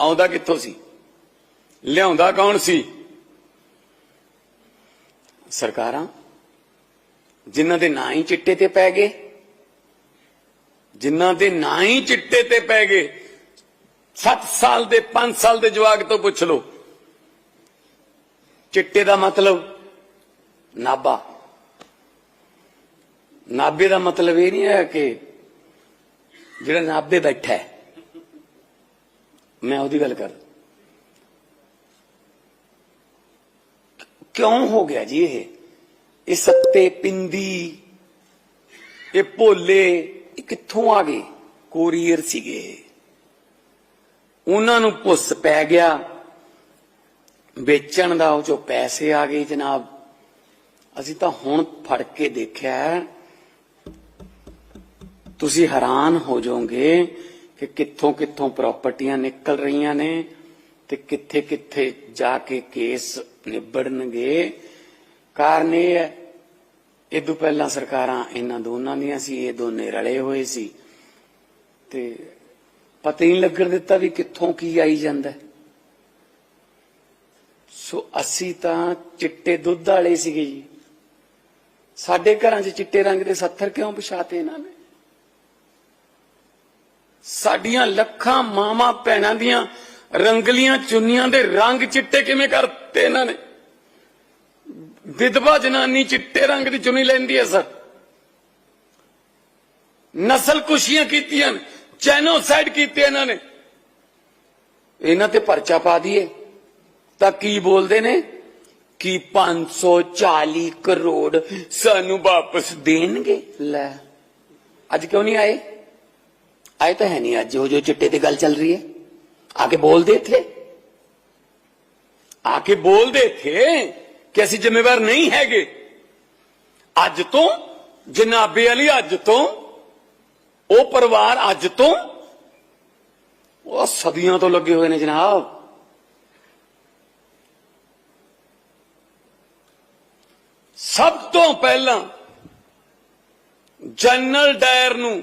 ਆਉਂਦਾ ਕਿੱਥੋਂ ਸੀ? ਲਿਆਉਂਦਾ ਕੌਣ ਸੀ? ਸਰਕਾਰਾਂ, ਜਿਨ੍ਹਾਂ ਦੇ ਨਾਂ ਹੀ ਚਿੱਟੇ ਤੇ ਪੈ ਗਏ, ਜਿਨ੍ਹਾਂ ਦੇ ਨਾਂ ਹੀ ਚਿੱਟੇ ਤੇ ਪੈ ਗਏ 7 ਸਾਲ ਦੇ 5 ਸਾਲ ਦੇ ਜਵਾਕ ਤੋਂ ਪੁੱਛ ਲਓ। ਚਿੱਟੇ ਦਾ ਮਤਲਬ ਨਾਬਾ। ਨਾਬੇ ਦਾ ਮਤਲਬ ਇਹ ਨਹੀਂ ਹੈ ਕਿ ਜਿਹੜਾ ਨਾਬੇ ਬੈਠਾ ਹੈ। ਮੈਂ ਉਹਦੀ ਗੱਲ ਕਰ। ਕਿਉਂ ਹੋ ਗਿਆ ਜੀ ਇਹ? ਇਹ ਸੱਤੇ ਪਿੰਦੀ, ਇਹ ਭੋਲੇ, ਇਹ ਕਿੱਥੋਂ ਆ ਗਏ? ਕੋਰੀਅਰ ਸੀਗੇ ਉਹਨਾਂ ਨੂੰ ਪੁੱਸ ਪੈ ਗਿਆ। ਵੇਚਣ ਦਾ ਉਹ ਚੋਂ ਪੈਸੇ ਆ ਗਏ ਜਨਾਬ। ਅਸੀਂ ਤਾਂ ਹੁਣ ਫੜ ਕੇ ਦੇਖਿਆ ਤੁਸੀਂ ਹੈਰਾਨ ਹੋ ਜਾਓਗੇ ਕਿ ਕਿੱਥੋਂ ਕਿੱਥੋਂ ਪ੍ਰਾਪਰਟੀਆਂ ਨਿਕਲ ਰਹੀਆਂ ਨੇ ਤੇ ਕਿੱਥੇ ਕਿੱਥੇ ਜਾ ਕੇ ਕੇਸ ਨਿਬੜਨਗੇ। ਕਾਰਨ ਇਹ ਹੈ ਇਹ ਤੋਂ ਪਹਿਲਾਂ ਸਰਕਾਰਾਂ ਇਹਨਾਂ ਦੋਨਾਂ ਦੀਆਂ ਸੀ, ਇਹ ਦੋਨੇ ਰਲੇ ਹੋਏ ਸੀ। ਤੇ ਪਤਾ ਹੀ ਨਹੀਂ ਲੱਗਣ ਦਿੱਤਾ ਵੀ ਕਿੱਥੋਂ ਕੀ ਆਈ ਜਾਂਦਾ ਸੋ ਅਸੀਂ ਤਾਂ ਚਿੱਟੇ ਦੁੱਧ ਵਾਲੇ ਸੀਗੇ ਜੀ। ਸਾਡੇ ਘਰਾਂ 'ਚ ਚਿੱਟੇ ਰੰਗ ਦੇ ਸੱਥਰ ਕਿਉਂ ਪਛਾਤੇ ਇਹਨਾਂ ਨੇ? ਸਾਡੀਆਂ ਲੱਖਾਂ ਮਾਵਾਂ ਭੈਣਾਂ ਦੀਆਂ ਰੰਗਲੀਆਂ ਚੁੰਨੀਆਂ ਦੇ ਰੰਗ ਚਿੱਟੇ ਕਿਵੇਂ ਕਰਤੇ ਇਹਨਾਂ ਨੇ? ਵਿਧਵਾ ਜਨਾਨੀ ਚਿੱਟੇ ਰੰਗ ਦੀ ਚੁੰਨੀ ਲੈਂਦੀ ਹੈ, ਸਰ। ਨਸਲ ਕੁਸ਼ੀਆਂ ਕੀਤੀਆਂ ਜੈਨੋਸਾਈਡ ਕੀਤੇ ਇਹਨਾਂ ਨੇ। ਇਹਨਾਂ ਤੇ ਪਰਚਾ ਪਾ ਦਈਏ। ਤਾਂ ਕੀ ਬੋਲਦੇ ਨੇ? ਕਿ 540 ਕਰੋੜ ਸਾਨੂੰ ਵਾਪਸ ਦੇਣਗੇ। ਲੈ, ਅੱਜ ਕਿਉਂ ਨਹੀਂ ਆਏ? ਆਏ ਤਾਂ ਹੈ ਨਹੀਂ ਅੱਜ ਜੋ ਜੋ ਚਿੱਟੇ ਤੇ ਗੱਲ ਚੱਲ ਰਹੀ ਹੈ ਆਕੇ ਬੋਲਦੇ ਥੇ ਆਕੇ ਬੋਲਦੇ ਥੇ ਕਿ ਅਸੀਂ ਜ਼ਿੰਮੇਵਾਰ ਨਹੀਂ ਹੈਗੇ ਅੱਜ ਤੋਂ ਜਨਾਬੇ ਵਾਲੀ ਅੱਜ ਤੋਂ ਉਹ ਪਰਿਵਾਰ ਅੱਜ ਤੋਂ ਉਹ ਸਦੀਆਂ ਤੋਂ ਲੱਗੇ ਹੋਏ ਨੇ ਜਨਾਬ ਸਭ ਤੋਂ ਪਹਿਲਾਂ ਜਨਰਲ ਡਾਇਰ ਨੂੰ